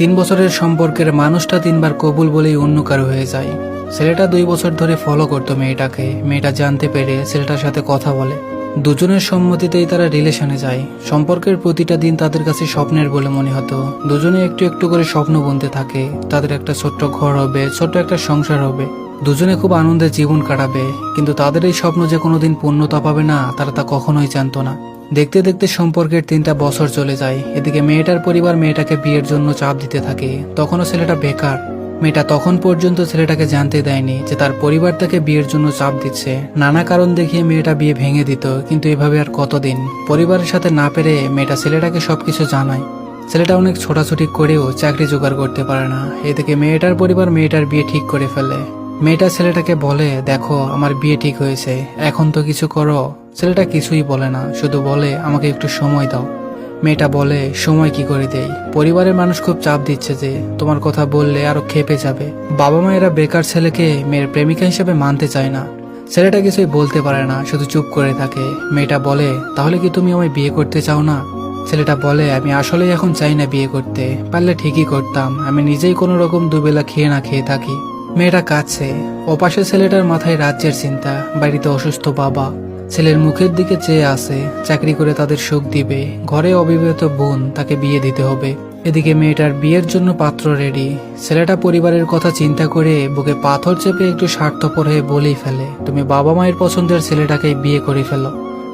তিন বছরের সম্পর্কের মানুষটা তিনবার কবুল বলেই অন্য কারও হয়ে যায়। ছেলেটা দুই বছর ধরে ফলো করতো মেয়েটাকে। মেয়েটা জানতে পেরে ছেলেটার সাথে কথা বলে। দুজনের সম্মতিতেই তারা রিলেশনে যায়। সম্পর্কের প্রতিটা দিন তাদের কাছে স্বপ্নের বলে মনে হতো। দুজনে একটু একটু করে স্বপ্ন বুনতে থাকে। তাদের একটা ছোট্ট ঘর হবে, ছোট্ট একটা সংসার হবে। দুজনে খুব আনন্দে জীবন কাটাবে, কিন্তু তাদের এই স্বপ্ন যে কোনোদিন পূর্ণতা পাবে না, তারা তা কখনোই জানতো না। দেখতে দেখতে সম্পর্কের তিনটা বছর চলে যায়। এদিকে মেয়েটার পরিবার মেয়েটাকে বিয়ের জন্য চাপ দিতে থাকে। তখনও ছেলেটা বেকার। মেয়েটা তখন পর্যন্ত ছেলেটাকে জানতে দেয়নি যে তার পরিবার তাকে বিয়ের জন্য চাপ দিচ্ছে। নানা কারণ দেখিয়ে মেয়েটা বিয়ে ভেঙে দিত, কিন্তু এভাবে আর কতদিন? পরিবারের সাথে না পেরে মেয়েটা ছেলেটাকে সবকিছু জানায়। ছেলেটা অনেক ছোটাছুটি করেও চাকরি জোগাড় করতে পারে না। এদিকে মেয়েটার পরিবার মেয়েটার বিয়ে ঠিক করে ফেলে। মেয়েটা ছেলেটাকে বলে, দেখো, আমার বিয়ে ঠিক হয়েছে। এখন তো কিছু করো। ছেলেটা কিছুই বলে না, শুধু বলে, আমাকে একটু সময় দাও। মেয়েটা বলে, সময় কি করে দেই? পরিবারের মানুষ খুব চাপ দিচ্ছে যে, তোমার কথা বললে আরও খেপে যাবে। বাবা মায়েরা বেকার ছেলেকে মেয়ের প্রেমিকা হিসেবে মানতে চায় না। ছেলেটা কিছুই বলতে পারে না, শুধু চুপ করে থাকে। মেয়েটা বলে, তাহলে কি তুমি আমায় বিয়ে করতে চাও না? ছেলেটা বলে, আমি আসলে এখন চাই না বিয়ে করতে। পারলে ঠিকই করতাম। আমি নিজেই কোনো রকম দুবেলা খেয়ে না খেয়ে থাকি। মেয়েটা কাছে ওপাশে ছেলেটার মাথায় রাজ্যের চিন্তা, বাড়িতে অসুস্থ বাবা। ছেলের মুখের দিকে চেয়ে আসে চাকরি করে তাদের সুখ দিবে। ঘরে অবিবাহিত বোন, তাকে বিয়ে দিতে হবে। এদিকে মেয়েটার বিয়ের জন্য পাত্র রেডি ছেলেটা পরিবারের কথা চিন্তা করে বুকে পাথর চেপে একটু স্বার্থপর হয়ে বলেই ফেলে, তুমি বাবা মায়ের পছন্দের ছেলেটাকে বিয়ে করে ফেলো।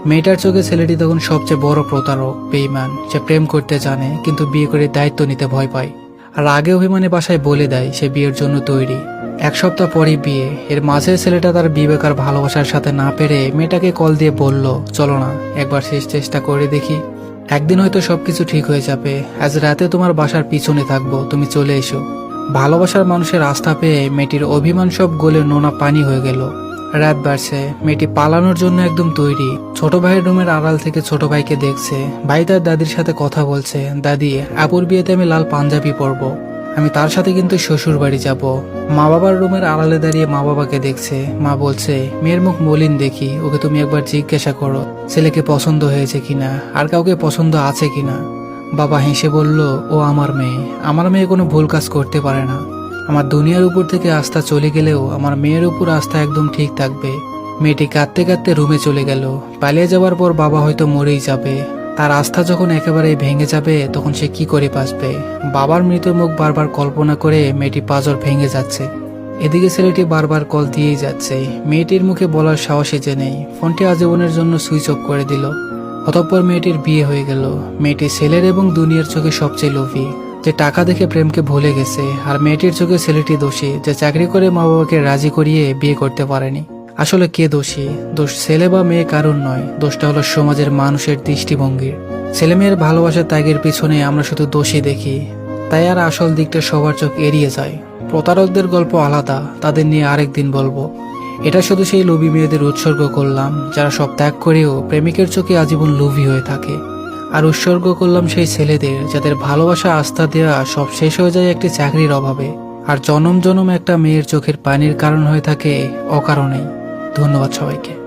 মেয়েটার চোখে ছেলেটি তখন সবচেয়ে বড় প্রতারক বেইমান সে প্রেম করতে জানে, কিন্তু বিয়ে করে দায়িত্ব নিতে ভয় পায়। আর আগে অভিমানে বাসায় বলে দেয়, সে বিয়ের জন্য তৈরি। এক সপ্তাহ পরই বিয়ে। এর মাঝে ছেলেটা তার বিবেকার ভালোবাসার সাথে না পেরে মেয়েটাকে কল দিয়ে বলল, চলো না, একবার শেষ চেষ্টা করে দেখি। একদিন হয়তো সবকিছু ঠিক হয়ে যাবে। আজ রাতে তোমার বাসার পিছনে থাকব, তুমি চলে এসো। ভালোবাসার মানুষের আস্থা পেয়ে মেয়েটির অভিমান সব গলে নোনা পানি হয়ে গেল। রাত বাড়ছে, মেয়েটি পালানোর জন্য একদম তৈরি। ছোট ভাইয়ের রুমের আড়াল থেকে ছোট ভাইকে দেখছে। ভাই তার দাদির সাথে কথা বলছে, দাদি, আপুর বিয়েতে আমি লাল পাঞ্জাবি পরবো। আমি তার সাথে কিন্তু শ্বশুর বাড়ি যাব। মা বাবার রুমের আড়ালে দাঁড়িয়ে মা বাবাকে দেখছে। মা বলছে, মেয়ের মুখ মলিন দেখি, ওকে তুমি একবার জিজ্ঞাসা করো, ছেলেকে পছন্দ হয়েছে কিনা, আর কাউকে পছন্দ আছে কিনা? বাবা হেসে বলল, ও আমার মেয়ে আমার মেয়ে কোনো ভুল কাজ করতে পারে না। আমার দুনিয়ার উপর থেকে আস্থা চলে গেলেও আমার মেয়ের উপর আস্থা একদম ঠিক থাকবে। মেয়েটি কাঁদতে কাঁদতে রুমে চলে গেল। পালিয়ে যাওয়ার পর বাবা হয়তো মরেই যাবে। তার আস্থা যখন একেবারে ভেঙে যাবে, তখন সে কি করে বাঁচবে? বাবার মৃত মুখ বারবার কল্পনা করে মেয়েটি পাজর ভেঙে যাচ্ছে। এদিকে ছেলেটি বারবার কল দিয়েই যাচ্ছে। মেয়েটির মুখে বলার সাহসে যে নেই। ফোনটি আজীবনের জন্য সুইচ অফ করে দিল। অতঃপর মেয়েটির বিয়ে হয়ে গেল। মেয়েটি ছেলের এবং দুনিয়ার চোখে সবচেয়ে লোভী, যে টাকা দেখে প্রেমকে ভুলে গেছে, আর মেয়েটির চোখে ছেলেটি দোষী, যে চাকরি করে মা বাবাকে রাজি করিয়ে বিয়ে করতে পারেনি। আসলে কে দোষী? দোষ ছেলে বা মেয়ে কারণ নয়। দোষটা হলো সমাজের মানুষের দৃষ্টিভঙ্গির। ছেলে মেয়ের ভালোবাসার ত্যাগের পিছনে আমরা শুধু দোষী দেখি। তাই আর আসল দিকটা সবার চোখ এড়িয়ে যায়। প্রতারকদের গল্প আলাদা, তাদের নিয়ে আরেক দিন বলব। এটা শুধু সেই লোভী মেয়েদের উৎসর্গ করলাম, যারা সব ত্যাগ করেও প্রেমিকের চোখে আজীবন লোভী হয়ে থাকে। আর উৎসর্গ করলাম সেই ছেলেদের, যাদের ভালোবাসা, আস্থা দেওয়া সব শেষ হয়ে যায় একটি চাকরির অভাবে। আর জনম জনম একটা মেয়ের চোখের পানির কারণ হয়ে থাকে অকারণেই। ধন্যবাদ সবাইকে।